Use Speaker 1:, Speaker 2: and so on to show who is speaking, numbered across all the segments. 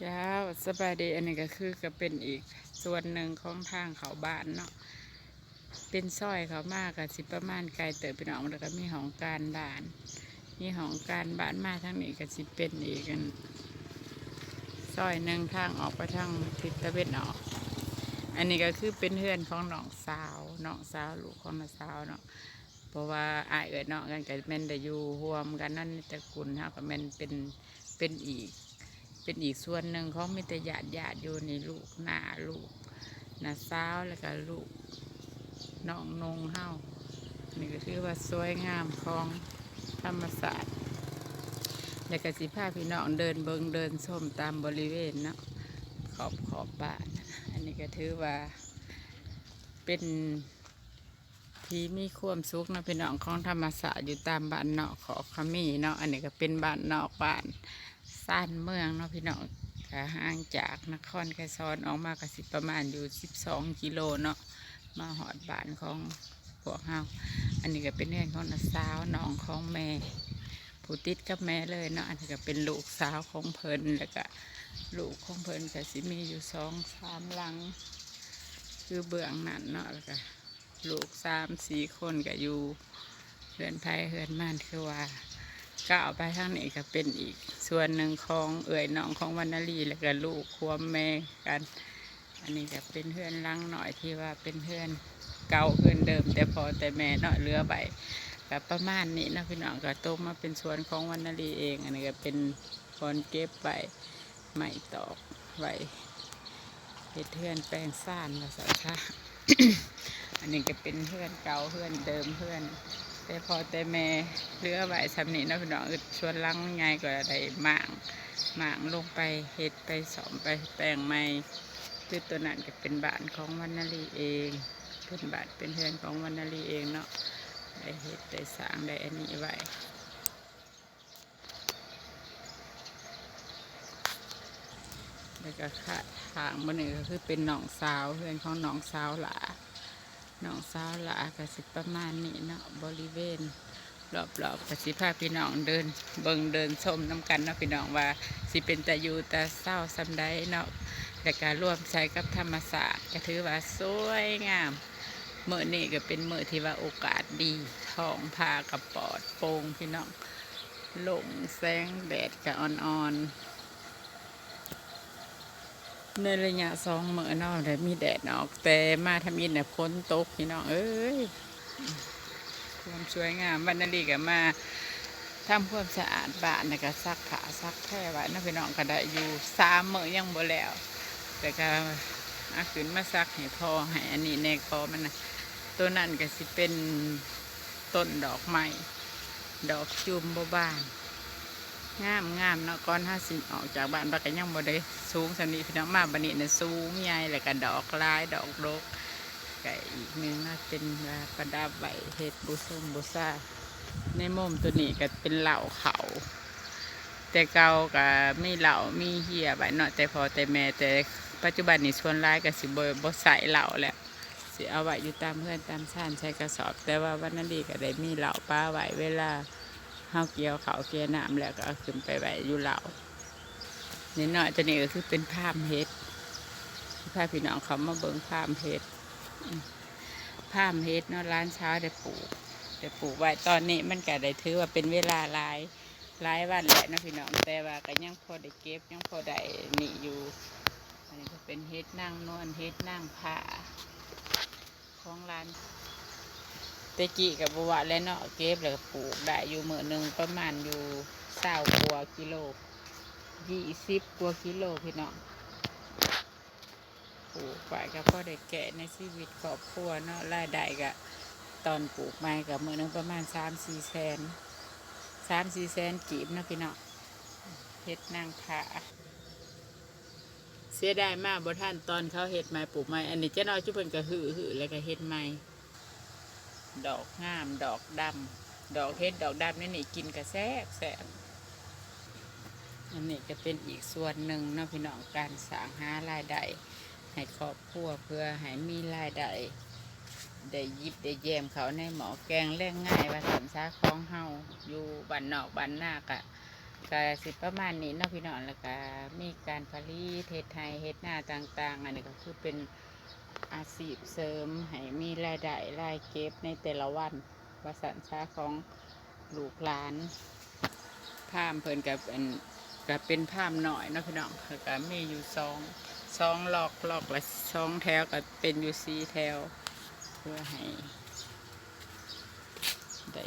Speaker 1: เจ้าสบายดีอันนี้ก็คือก็เป็นอีกส่วนหนึ่งของทางเขาบ้านเนาะเป็นซอยเขามากกับสิประมาณไกลเติบไปหนองแล้วก็มีของการบ้าน มีของการบ้านมาทางนี้ก็สิเป็นอีกอันซอยหนึ่งทางออกไปทางทิศตะเวนออกอันนี้ก็คือเป็นเพื่อนของน้องสาวน้องสาวลูกของน้าสาวเนาะเพราะว่าอายเอิดเนาะกันกับแม่นได้อยู่ร่วมกันนั่นในตระกูลเฮากับแม่นเป็นเป็นอีก เป็นอีกส่วนหนึ่งของมิตรญาติญาติอยู่ในลูกหน้าลูกน้าสาวแล้วก็ลูกน้องนงเฮานี่ก็คือว่าสวยงามของธรรมศาสตร์แล้วก็สิพาพี่น้องเดินเบิงเดินส้มตามบริเวณเนาะขอบขอบบ้านอันนี้ก็ถือว่าเป็นที่มีความสุขนะพี่น้องของธรรมศาสตร์อยู่ตามบ้านเนาะขอบขมีเนาะอันนี้ก็เป็นบ้านนอกบ้าน ซ่านเมืองเนาะพี่น้องก็ห่างจากนครไกรซอนออกมาก็สิประมาณอยู่12กิโลเนาะมาหอดบ้านของพวกเฮาอันนี้ก็เป็นเรื่องของน้าสาวน้องของแม่ผู้ติดกับแม่เลยเนาะอันนี้ก็เป็นลูกสาวของเพิ่นแล้วก็ลูกของเพิ่นก็สิมีอยู่สองสามหลัง คือเบื้องนั้นเนาะแล้วก็ลูกสามสี่คนก็อยู่เฮือนไทยเฮือนม่านคือว่า ก้าวไปทางนี้ก็เป็นอีก ส่วนหนึ่งของเอ่ยน้องของวรรณลีแล้วก็ลูกควมแม่กัน อันนี้ก็เป็นเพื่อนหลังหน่อยที่ว่าเป็นเพื่อนเก่าเพื่อนเดิม แต่พอแต่แม่เนาะเรือใบกับประมาณนี้นะพี่น้องก็โตมาเป็นส่วนของวรรณลีเอง อันนี้ก็เป็นคนเก็บใบไม้ตอกไว้เฮ็ดเพื่อนแปลงซ่านมาสักค่ะอันนี้ก็เป็นเพื่อนเก่าเพื่อนเดิมเพื่อน แต่พอแต่แม่เรือใบสำนีเนาะพี่น้องอึดชวนลังไงก็ได้หมางหมางลงไปเห็ดไปสอมไปแปลงไม้คือตัวนั้นก็เป็นบ้านของวรรณลีเองเป็นบ้านเป็นเฮือนของวรรณลีเองเนาะได้เห็ดได้สางได้อันนี้ไว้แล้วก็ขาดทางบนนี้ก็คือเป็นหนองสาวเฮือนของหนองสาวหลา น้องสาวหลากสิประมาณนี้เนาะบริเวณรอบๆกสิพาพี่น้องเดิน เบิ่งเดินชมน้ำกันเนาะพี่น้องว่าสิเป็นตะยูตะเศร้าสำใดเนาะแต่การร่วมใช้กับธรรมศาสตร์ก็ถือว่าสวยงามเมื่อนี้ก็เป็นเมื่อที่ว่าโอกาสดีท้องพากระปอดโปร่งพี่น้องลงแสงแดดกับอ่อนๆ ในระยะสองเมื่อนอกแต่มีแดดออก แต่มาทำอินเนี่ยฝนตกพี่น้องเอ้ยความสวยงามวันนาลีก็มาทำความสะอาดบ้านนะก็ซักผ้าซักแพร่ไว้นะพี่น้องก็ได้อยู่สามเมื้อยังบ่แล้ว แต่ก็อาขึ้นมาซักให้พอให้อันนี้แน่คอมันนะตัวนั้นก็สิเป็นต้นดอกไม้ดอกจุ่มบาน งามงามเนาะก่อนห้าสิออกจากบ้านบักก็ยังบ่ได้สูงสนี้พี่น้องมาบันนี้เนี่ยสูงใหญ่แล้วก็ดอกลายดอกรกก็อีกหนึงนะเป็นประดับใบเฮ็ดบุซุมบุซาในมุมตัวนี้ก็เป็นเหล่าเขาแต่เก่าก็มีเหล่ามีเหี้ยใบเนาะแต่พอแต่แม่แต่ปัจจุบันนี่ส่วนร้ายก็สิบ่บ่ใส่เหล่าแล้วสิเอาไว้อยู่ตามเพื่อนตามชานใช้กระสอบ แต่ว่าวันนั้นดีก็ได้มีเหล่าป้าไว้เวลา เฮาเกี่ยวเขาเกี่ยวน้ำแล้วก็ขึ้นไปไว้อยู่เหล่านี่เนาะจะนี่ก็คือเป็นภาพเฮ็ดพาพี่น้องเขามาเบิ่งภาพเฮ็ดภาพเฮ็ดเนาะร้านเช้าได้ปลูกได้ปลูกไว้ตอนนี้มันก็ได้ถือว่าเป็นเวลาหลายหลายวันแหละนะพี่น้องแต่ว่าก็ยังพอได้เก็บยังพอได้นี่อยู่ อันนี้ก็เป็นเฮ็ดนั่งนวลเฮ็ดนั่งผ้าของร้าน ตะกี้กับบัวแล้วเนาะเก็บแล้วก็ปลูกได้อยู่มือหนึ่งประมาณอยู่เศร้ากว่ากิโลยี่สิบกว่ากิโลพี่น้องปลูกไปก็พอได้แกะในชีวิตครอบครัวเนาะรายได้ก็ตอนปลูกไม้กับมือหนึงประมาณสามสี่แสนสามสี่แสนกีบเนาะพี่น้องเฮ็ดนางขาเสียดายมากบ่ท่านตอนเขาเฮ็ดไม้ปลูกไม้อันนี้เจ้าน้อยจุบเพิ่นก็หือหือแล้วก็เฮ็ดไม้ ดอกงาม ดอกดำ ดอกเฮ็ด ดอกดำนี่นี่กินกระแซบแซบอันนี้ก็เป็นอีกส่วนหนึ่งนะพี่น้องการสร้างหารายได้ให้ครอบครัวเพื่อให้มีรายได้ได้ยิบได้แยมเขาในหมอแกงแรงง่ายว่าสันซาของเฮาอยู่บ้านนอกบ้านนากะก็สิประมาณนี้นะพี่น้องแล้วก็มีการผลิตเฮ็ดไทยเฮ็ดหน้าต่าง ๆ อันนี้ก็คือเป็น อาชีพเสริมให้มีรายได้รายเก็บในแต่ละวันวาสันชาของลูกหลานพามเพิ่นกับเป็นกับเป็นพามหน่อยเนาะพี่น้องแล้วก็มีอยู่สองสองหลอกหลอกละสองแถวก็เป็นอยู่สี่แถว เพื่อให้ ได้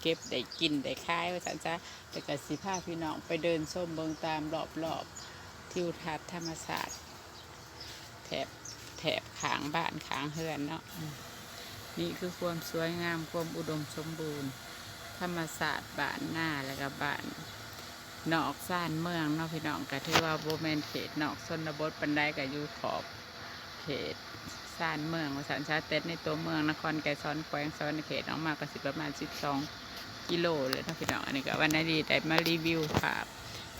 Speaker 1: เก็บได้กินได้ขายว่าสันจ้าแต่ก็สิพาพี่น้องไปเดินส้มเบิงตามรอบรอบๆทิวทัศน์ธรรมศาสตร์แถบ แถบขางบ้านขางเฮือนเนาะอืมนี่คือความสวยงามความอุดมสมบูรณ์ ธรรมศาสตร์บ้านหน้าแล้วก็บ้านนอกซ่านเมืองเนาะพี่น้องก็ถือว่าโบแมนเขตนอกชนบทปันไดก็อยู่ขอบเขตซ่านเมืองว่าสันชาเต็ดในตัวเมืองนครไกรซอนแขวงซอนเขตออกมาก็สิประมาณ12กิโลเลยนะพี่น้องอันนี้ก็วันนี้ดีได้มารีวิวภาพ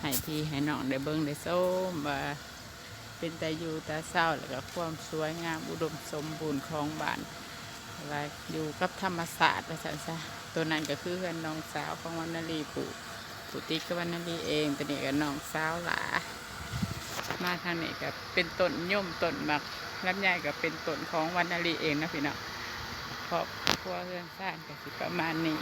Speaker 1: ให้พี่ให้น้องได้เบิ้งได้ส้มว่า เป็นตาอยู่ตาเศร้าแล้วก็ความสวยงามอุดมสมบูรณ์ของบ้านอะไรอยู่กับธรรมศาสตร์ว่าสันซะตัวนั้นก็คือเพื่อนน้องสาวของวันนารีปู่ปู่ติ๊กกับวันนารีเองตัวนี้ก็น้องสาวหลามาทางนี้ก็เป็นต้นย่อมต้นมักลำไยก็เป็นต้นของวันนารีเองนะพี่น้องครอบครัวเรื่องสร้างก็สิประมาณนี้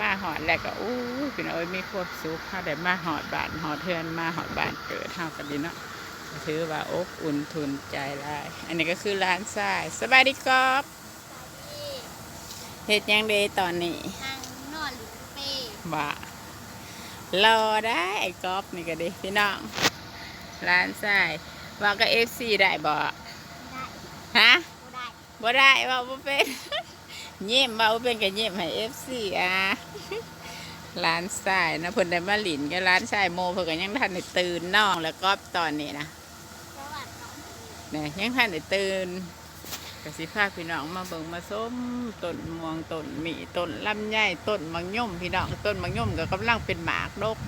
Speaker 1: มาหอดแล้วก็อู้ยพี่น้องเอ้ยมีความสุขเขาได้มาหอดบ้านหอดเทือนมาหอดบ้านเกิดเท่ากันดีเนาะก็ถือว่าอบอุ่นทุนใจหลาย อันนี้ก็คือร้านทรายสบายดีกอบเฮ็ดหยังเดตอนนี้
Speaker 2: ทางนอนหรือเป้
Speaker 1: ว่ารอได้กอบนี่ก็ดีพี่น้องร้านทรายว่าก็เอฟซีได้บ่
Speaker 2: ได้
Speaker 1: ฮะ
Speaker 2: ก็ได้
Speaker 1: บ่ได้ว่าบ่เป็น เยี่ยมว่าบ่เป็นก็เยี่ยมให้เอฟซีอะร้านทรายนะเพิ่นได้มาหลินกับร้านทรายโมเพิ่นก็ยังทันได้ตื่นน้องแล้วก็ตอนนี้นะ
Speaker 2: สวัสดีน้อง
Speaker 1: เนี่ยยังทันได้ตื่นก็สิพาพี่น้องมาเบิ่งมาส้มต้นม่วงต้นหมีต้นลำไยต้นมังย่อมพี่น้องต้นมังย่อมก็กำลังเป็นหมากดก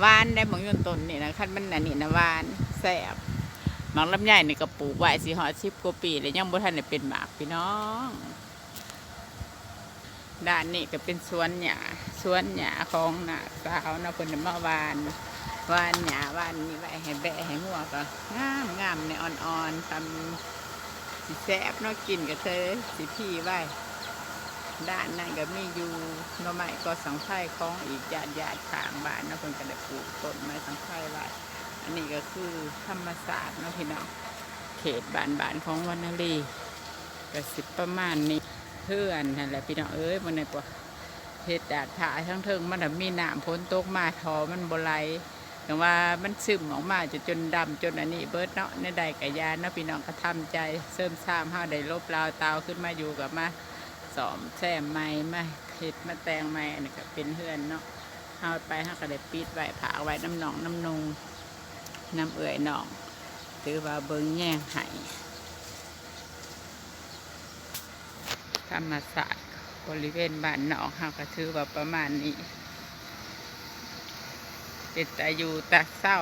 Speaker 1: หวานได้มังย่อมต้นนี่นะคันมันอันนี้นะหวานแซ่บหมากลำไยนี่ก็ปลูกไว้สิฮอด10กว่าปีแล้วยังบ่ทันได้เป็นหมากพี่น้อง ด้านนี้ก็เป็นสวนหญ้าสวนหญ้าของน้าสาวนะเพิ่นได้มาหวานวานหญ้าวานนี่ไว้ให้แบะให้งัวก็งามงามในอ่อนๆทำสิแซ่บเนาะกินก็เธอสิพี่ไว้ด้านนั้นก็มีอยู่หน่อไม้ก็สังไพรของอีกญาติญาติข้างบ้านนาะเพิ่นก็ได้ปลูกต้นไม้สังไพรไว้อันนี้ก็คือธรรมศาสตร์นะพี่น้องเขตบ้านบ้านๆของวรรณลีก็สิประมาณนี้ เพื่อนนั่นแหละพี่น้องเอ้ยมันในปะเฮ็ดดาดผาทั้งเทิงมันมีน้ำพ้นตกมาทอมันบไหลแต่ว่ามันซึมออกมาจะจนดำจนอันนี้เบิดเนาะในใดกะยานเนาะพี่น้องก็ทำใจเสริมสร้างเฮาได้ลบลาวตาวขึ้นมาอยู่กับมาสอมแซมใหม่มาเฮ็ดมาแตงใหม่อันนี้ก็เป็นเฮือนเนาะเฮาไปเฮาก็ได้ปิดไว้ผาไว้น้ำหนองน้ำนงน้ำเอื่อยหนอง ถือว่าเบิ่งแย่งไห้ ธรรมศาสตร์บริเวณบ้านหนองเฮาก็ถือว่าประมาณนี้ เป็นตาอยู่ตาเศร้า